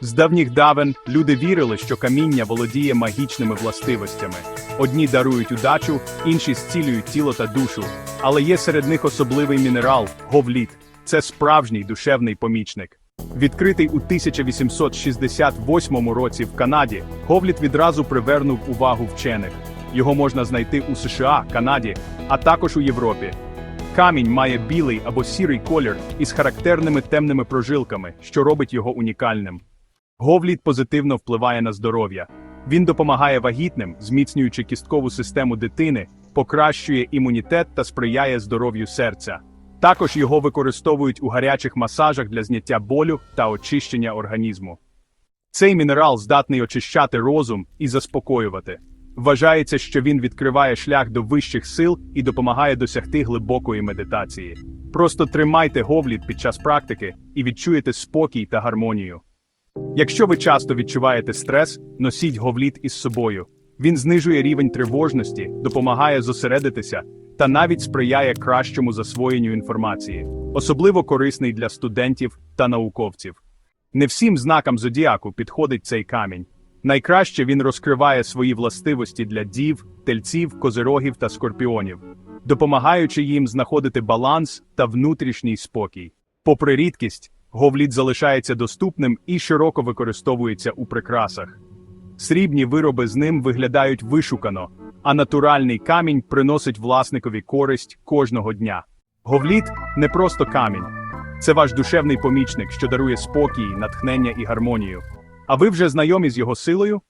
З давніх давен люди вірили, що каміння володіє магічними властивостями. Одні дарують удачу, інші зцілюють тіло та душу. Але є серед них особливий мінерал говліт. Це справжній душевний помічник. Відкритий у 1868 році в Канаді, говліт відразу привернув увагу вчених. Його можна знайти у США, Канаді, а також у Європі. Камінь має білий або сірий колір із характерними темними прожилками, що робить його унікальним. Говліт позитивно впливає на здоров'я. Він допомагає вагітним, зміцнюючи кісткову систему дитини, покращує імунітет та сприяє здоров'ю серця. Також його використовують у гарячих масажах для зняття болю та очищення організму. Цей мінерал здатний очищати розум і заспокоювати. Вважається, що він відкриває шлях до вищих сил і допомагає досягти глибокої медитації. Просто тримайте говліт під час практики і відчуєте спокій та гармонію. Якщо ви часто відчуваєте стрес, носіть говліт із собою. Він знижує рівень тривожності, допомагає зосередитися та навіть сприяє кращому засвоєнню інформації, особливо корисний для студентів та науковців. Не всім знакам зодіаку підходить цей камінь. Найкраще він розкриває свої властивості для дів, тельців, козирогів та скорпіонів, допомагаючи їм знаходити баланс та внутрішній спокій. Попри рідкість, говліт залишається доступним і широко використовується у прикрасах. Срібні вироби з ним виглядають вишукано, а натуральний камінь приносить власникові користь кожного дня. Говліт не просто камінь, це ваш душевний помічник, що дарує спокій, натхнення і гармонію. А ви вже знайомі з його силою?